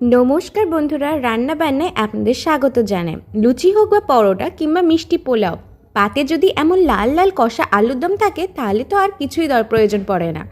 নমস্কার বন্ধুরা রান্না বান্নায় আপনাদের স্বাগত জানাই। লুচি হোক বা পরোটা কিংবা মিষ্টি পোলাও পাতে যদি এমন লাল লাল কষা আলুর দম থাকে, তাহলে তো আর কিছুই দর প্রয়োজন পড়ে না।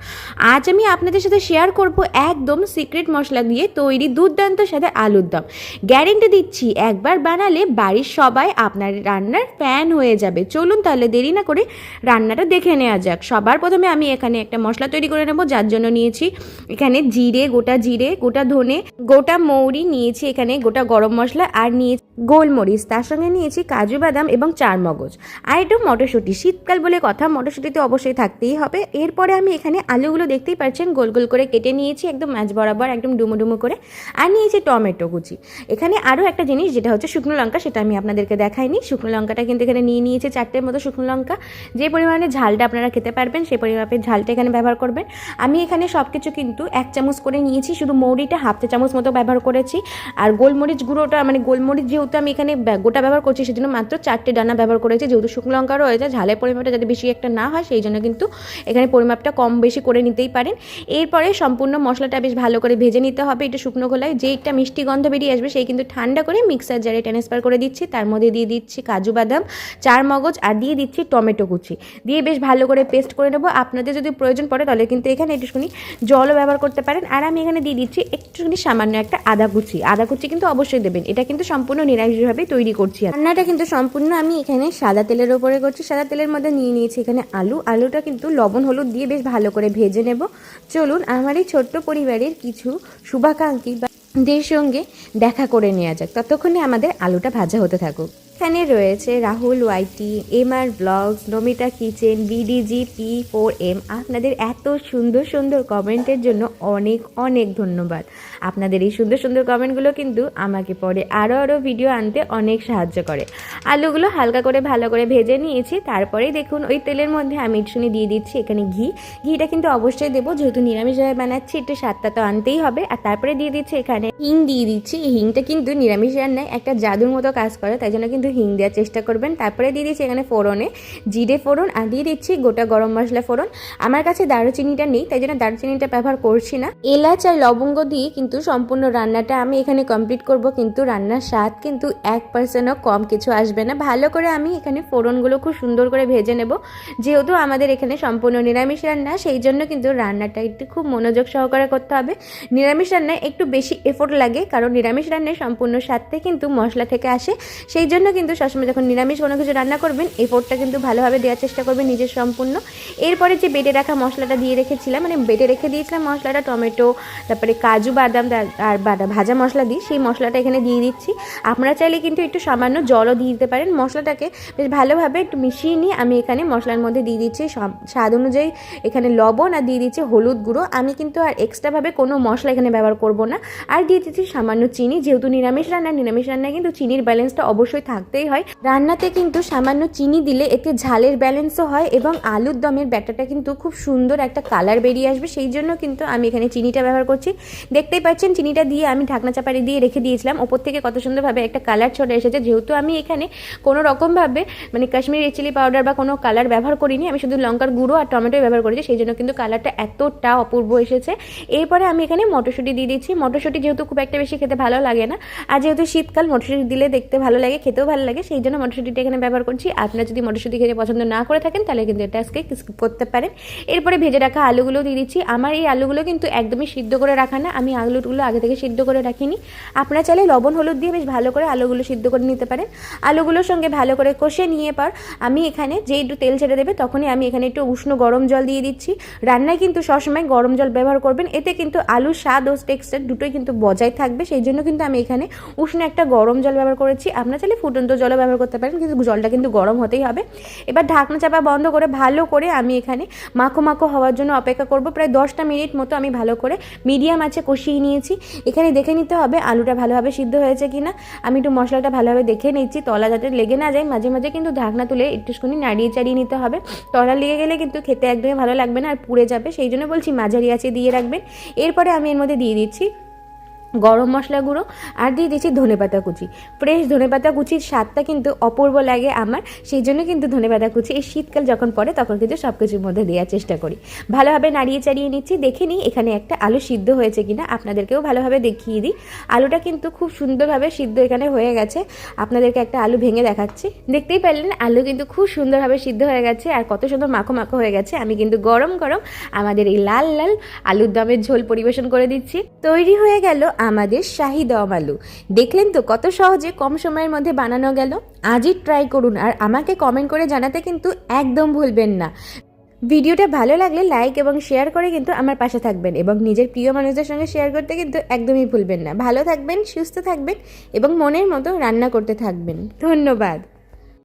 আজ আমি আপনাদের সাথে শেয়ার করব একদম সিক্রেট মশলা দিয়ে তৈরি দুর্দান্ত সাথে আলুর দম। গ্যারেন্টি দিচ্ছি, একবার বানালে বাড়ির সবাই আপনার রান্নার ফ্যান হয়ে যাবে। চলুন তাহলে দেরি না করে রান্নাটা দেখে নেওয়া যাক। সবার প্রথমে আমি এখানে একটা মশলা তৈরি করে নেব, যার জন্য নিয়েছি এখানে জিরে, গোটা জিরে, গোটা ধনে, গোটা মৌরি, নিয়েছি এখানে গোটা গরম মশলা আর নিয়েছি গোলমরিচ। তার সঙ্গে নিয়েছি কাজু বাদাম এবং চার মগজ আর একটু মটরশুঁটি। শীতকাল বলে কথা, মটরশুঁটি তো অবশ্যই থাকতেই হবে। এরপরে আমি এখানে আলুগুলো দেখতেই পাচ্ছেন, গোল গোল করে কেটে নিয়েছি, একদম মাছ বরাবর, একদম ডুমো ডুমো করে। আর নিয়েছি টমেটো কুচি। এখানে আরও একটা জিনিস, যেটা হচ্ছে শুকনো লঙ্কা, সেটা আমি আপনাদেরকে দেখাইনি। শুকনো লঙ্কাটা কিন্তু এখানে নিয়ে নিয়েছি চারটের মতো শুকনো লঙ্কা। যে পরিমাণে ঝালটা আপনারা খেতে পারবেন, সেই পরিমাপে ঝালটা এখানে ব্যবহার করবেন। আমি এখানে সব কিছু কিন্তু এক চামচ করে নিয়েছি, শুধু মৌরিটা হাফ চা চামচ মতো ব্যবহার করেছি। আর গোলমরিচ গুঁড়োটা মানে গোলমরিচ যেহেতু আমি এখানে গোটা ব্যবহার করছি, সেজন্য মাত্র চারটে ডানা ব্যবহার করেছি যেহেতু শুকনো লঙ্কা রয়েছে, ঝালের পরিমাপটা যাতে বেশি একটা না হয়, সেই জন্য কিন্তু এখানে পরিমাপটা কম বেশি করে নিতেই পারেন। এরপরে সম্পূর্ণ মশলাটা বেশ ভালো করে ভেজে নিতে হবে, এটা শুকনো খোলায় যে একটা মিষ্টি গন্ধ বেরিয়ে আসবে, সেই কিন্তু ঠান্ডা করে মিক্সার জারে ট্রান্সফার করে দিচ্ছি। তার মধ্যে দিয়ে দিচ্ছি কাজু বাদাম, চার মগজ, আর দিয়ে দিচ্ছি টমেটো কুচি। দিয়ে বেশ ভালো করে পেস্ট করে নেব। আপনাদের যদি প্রয়োজন পড়ে, তাহলে কিন্তু এখানে একটুখানি জলও ব্যবহার করতে পারেন। আর আমি এখানে দিয়ে দিচ্ছি একটুখানি সামান্য একটা আদা কুচি। আদা কুচি কিন্তু অবশ্যই দেবেন। এটা কিন্তু সম্পূর্ণ নিরামিষভাবে তৈরি করছি রান্নাটা কিন্তু সম্পূর্ণ আমি এখানে সাদা তেলের ওপরে করছি, সাদা তেলের মধ্যে নিয়ে নিয়েছি এখানে আলু। আলুটা কিন্তু লবণ, হলুদ দিয়ে বেশ ভালো করে ভেজে নেব। চলুন আমার এই ছোট্ট পরিবারের কিছু শুভাকাঙ্ক্ষী বা দের সঙ্গে দেখা করে নেওয়া যাক। ততক্ষণে আমাদের আলুটা ভাজা হতে থাকুক। এখানে রয়েছে Rahul, YT M R blogs Namita kitchen, BDG, P four M. আপনাদের এত সুন্দর সুন্দর কমেন্টের জন্য অনেক অনেক ধন্যবাদ। আপনাদের এই সুন্দর সুন্দর কমেন্টগুলো কিন্তু আমাকে পরে আরও আরও ভিডিও আনতে অনেক সাহায্য করে। আলুগুলো হালকা করে, ভালো করে ভেজে নিয়েছি। তারপরেই দেখুন, ওই তেলের মধ্যে আমি একটুখানি দিয়ে দিচ্ছি এখানে ঘি। ঘিটা কিন্তু অবশ্যই দেবো, যেহেতু নিরামিষভাবে বানাচ্ছি, একটু স্বাদটা তো আনতেই হবে। আর তারপরে দিয়ে দিচ্ছি এখানে হিং। দিয়ে দিচ্ছি, এই হিংটা কিন্তু নিরামিষ রান্নায় একটা জাদুর মতো কাজ করে, তাই জন্য কিন্তু হিং দেওয়ার চেষ্টা করবেন। তারপরে দিয়ে দিচ্ছি এখানে ফোড়নে। জিরে ফোড়ন আর দিয়ে দিচ্ছি গোটা গরম মশলা ফোড়ন। আমার কাছে দারুচিনিটা নেই, তাই জন্য দারুচিনিটা ব্যবহার করছি না। এলাচ আর লবঙ্গ দিয়ে কিন্তু সম্পূর্ণ রান্নাটা আমি এখানে কমপ্লিট করব, কিন্তু রান্নার স্বাদ কিন্তু এক পার্সেন্টও কম কিছু আসবে না। ভালো করে আমি এখানে ফোড়নগুলো খুব সুন্দর করে ভেজে নেব। যেহেতু আমাদের এখানে সম্পূর্ণ নিরামিষ রান্না, সেই জন্য কিন্তু রান্নাটা একটু খুব মনোযোগ সহকারে করতে হবে। নিরামিষ রান্নায় একটু বেশি এফোর্ট লাগে, কারণ নিরামিষ রান্নায় সম্পূর্ণ স্বাদটা কিন্তু মশলা থেকে আসে। সেই জন্য কিন্তু সবসময় যখন নিরামিষ কোনো কিছু রান্না করবেন, এই এফোর্টটা কিন্তু ভালোভাবে দেওয়ার চেষ্টা করবেন নিজের সম্পূর্ণ। এরপরে যে বেটে রাখা মশলাটা দিয়ে রেখেছিলাম মানে বেটে রেখে দিয়েছিলাম মশলাটা, টমেটো, তারপরে কাজু, বাদাম আর বাদা- ভাজা মশলা দিই সেই মশলাটা এখানে দিয়ে দিচ্ছি। আপনারা চাইলে কিন্তু একটু সামান্য জলও দিয়ে দিতে পারেন। মশলাটাকে বেশ ভালোভাবে একটু মিশিয়ে নিয়ে আমি এখানে মশলার মধ্যে দিয়ে দিচ্ছি। সব স্বাদ অনুযায়ী এখানে লবণ আর দিয়ে দিচ্ছি হলুদ গুঁড়ো। আমি কিন্তু আর এক্সট্রাভাবে কোনো মশলা এখানে ব্যবহার করব না। আর দিয়ে দিচ্ছি সামান্য চিনি। যেহেতু নিরামিষ রান্না, নিরামিষ রান্নায় কিন্তু চিনির ব্যালেন্সটা অবশ্যই থাকতেই হয়। রান্নাতে কিন্তু সামান্য চিনি দিলে এতে ঝালের ব্যালেন্সও হয় এবং আলুর দমের ব্যাটারটা কিন্তু খুব সুন্দর একটা কালার বেরিয়ে আসবে। সেই জন্য কিন্তু আমি এখানে চিনিটা ব্যবহার করছি। দেখতেই পাচ্ছেন, চিনিটা দিয়ে আমি ঢাকনা চাপাড়ি দিয়ে রেখে দিয়েছিলাম। ওপর থেকে কত সুন্দরভাবে একটা কালার চলে এসেছে। যেহেতু আমি এখানে কোনো রকমভাবে মানে কাশ্মীরি চিলি পাউডার বা কোনো কালার ব্যবহার করিনি, আমি শুধু লঙ্কার গুঁড়ো আর টমেটো ব্যবহার করেছি। সেই জন্য কিন্তু কালারটা এতটা অপূর্ব এসেছে। এরপরে আমি এখানে মটরশুঁটি দিয়ে দিচ্ছি। মটরশুঁটি যেহেতু খুব একটা বেশি খেতে ভালো লাগে না। আর যেহেতু শীতকাল, মটরশুঁটি দিলে দেখতে ভালো লাগে, খেতেও ভালো লাগে, সেই জন্য মটরশুঁটিটা এখানে ব্যবহার করছি। আপনারা যদি মটরশুঁটি খেতে পছন্দ না করে থাকেন, তাহলে কিন্তু এটা আজকে স্কিপ করতে পারেন। এরপরে ভেজে রাখা আলুগুলো দিয়ে দিচ্ছি। আমার এই আলুগুলো কিন্তু একদমই সিদ্ধ করে রাখা না, আমি আলুগুলো আগে থেকে সিদ্ধ করে রাখিনি। আপনারা চাইলে লবণ, হলুদ দিয়ে বেশ ভালো করে আলুগুলো সিদ্ধ করে নিতে পারেন। আলুগুলোর সঙ্গে ভালো করে কষে নিয়ে পর আমি এখানে যে একটু তেল ছেড়ে দেবে, তখনই আমি এখানে একটু উষ্ণ গরম জল দিয়ে দিচ্ছি। রান্নায় কিন্তু সবসময় গরম জল ব্যবহার করবেন, এতে কিন্তু আলুর স্বাদ ও টেক্সচার দুটোই কিন্তু বজায় থাকবে। সেই জন্য কিন্তু আমি এখানে উষ্ণ একটা গরম জল ব্যবহার করেছি। আপনারা চাইলে ফুটন্ত জলও ব্যবহার করতে পারেন, কিন্তু জলটা কিন্তু গরম হতেই হবে। এবার ঢাকনা চাপা বন্ধ করে ভালো করে আমি এখানে মাখো মাখো হওয়ার জন্য অপেক্ষা করব। প্রায় দশটা মিনিট মতো আমি ভালো করে মিডিয়াম আছে কষিয়ে নিয়েছি। এখানে দেখে নিতে হবে আলুটা ভালোভাবে সিদ্ধ হয়েছে কিনা। আমি একটু মশলাটা ভালোভাবে দেখে নিচ্ছি, তলা যাতে লেগে না যায়। মাঝে মাঝে কিন্তু ঢাকনা তুলে একটুখানি নাড়িয়ে চাড়িয়ে নিতে হবে। তলা লেগে গেলে কিন্তু খেতে একদমই ভালো লাগবে না আর পুড়ে যাবে। সেই জন্য বলছি মাঝারি আছে দিয়ে রাখবেন। এরপরে আমি এর মধ্যে দিয়ে দিচ্ছি গরম মশলা গুঁড়ো আর দিয়ে দিচ্ছি ধনেপাতা কুচি। ফ্রেশ ধনেপাতা কুচির স্বাদটা কিন্তু অপূর্ব লাগে আমার। সেই জন্য কিন্তু ধনেপাতা কুচি এই শীতকাল যখন পড়ে তখন কিন্তু সব কিছুর মধ্যে দেওয়ার চেষ্টা করি। ভালোভাবে নাড়িয়ে চাড়িয়ে নিচ্ছি। দেখে নিই এখানে একটা আলু সিদ্ধ হয়েছে কিনা। আপনাদেরকেও ভালোভাবে দেখিয়ে দিই। আলুটা কিন্তু খুব সুন্দরভাবে সিদ্ধ এখানে হয়ে গেছে। আপনাদেরকে একটা আলু ভেঙে দেখাচ্ছি। দেখতেই পারলেন, আলু কিন্তু খুব সুন্দরভাবে সিদ্ধ হয়ে গেছে আর কত সুন্দর মাখো মাখো হয়ে গেছে। আমি কিন্তু গরম গরম আমাদের এই লাল লাল আলুর দমের ঝোল পরিবেশন করে দিচ্ছি। তৈরি হয়ে গেল আমাদের শাহি দম আলু দেখলেন তো কত সহজে কম সময়ের মধ্যে বানানো গেল? আজই ট্রাই করুন আর আমাকে কমেন্ট করে জানাতে কিন্তু একদম ভুলবেন না। ভিডিওটা ভালো লাগলে লাইক এবং শেয়ার করে কিন্তু আমার পাশে থাকবেন এবং নিজের প্রিয় মানুষদের সঙ্গে শেয়ার করতে কিন্তু একদমই ভুলবেন না। ভালো থাকবেন, সুস্থ থাকবেন এবং মনের মতো রান্না করতে থাকবেন। ধন্যবাদ।